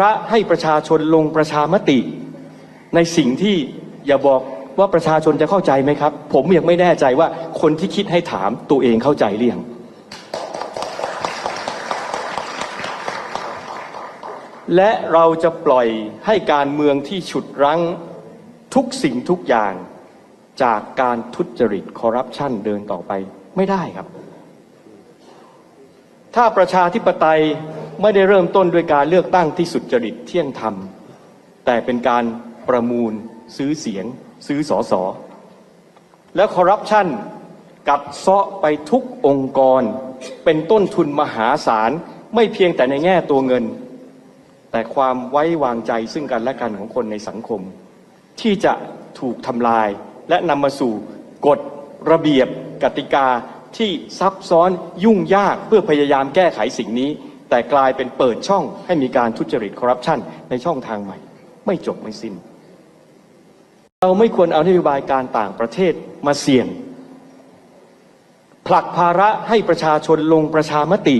ระให้ประชาชนลงประชามติ ในสิ่งที่อย่าบอกว่าประชาชนจะเข้าใจไหมครับ ผมยังไม่แน่ใจว่าคนที่คิดให้ถามตัวเองเข้าใจหรือยังและเราจะปล่อยให้การเมืองที่ฉุดรั้งทุกสิ่งทุกอย่างจากการทุจริตคอร์รัปชันเดินต่อไปไม่ได้ครับ ถ้าประชาธิปไตย ไม่ได้เริ่มต้นด้วยการเลือกตั้งที่สุจริตเที่ยงธรรม แต่เป็นการประมูลซื้อเสียง ซื้อสอสอแล้วคอร์รัปชันกัดเซาะไปทุกองค์กร เป็นต้นทุนมหาศาล ไม่เพียงแต่ในแง่ตัวเงิน แต่ความไว้วางใจซึ่งกันและกันของคนในสังคม ที่จะถูกทำลายและนำมาสู่กฎระเบียบกติกาที่ซับซ้อนยุ่งยากเพื่อพยายามแก้ไขสิ่งนี้ แต่กลายเป็นเปิดช่องให้มีการทุจริตคอร์รัปชันในช่องทางใหม่ ไม่จบไม่สิ้น เราไม่ควรเอานโยบายการต่างประเทศมาเสี่ยง ผลักภาระให้ประชาชนลงประชามติ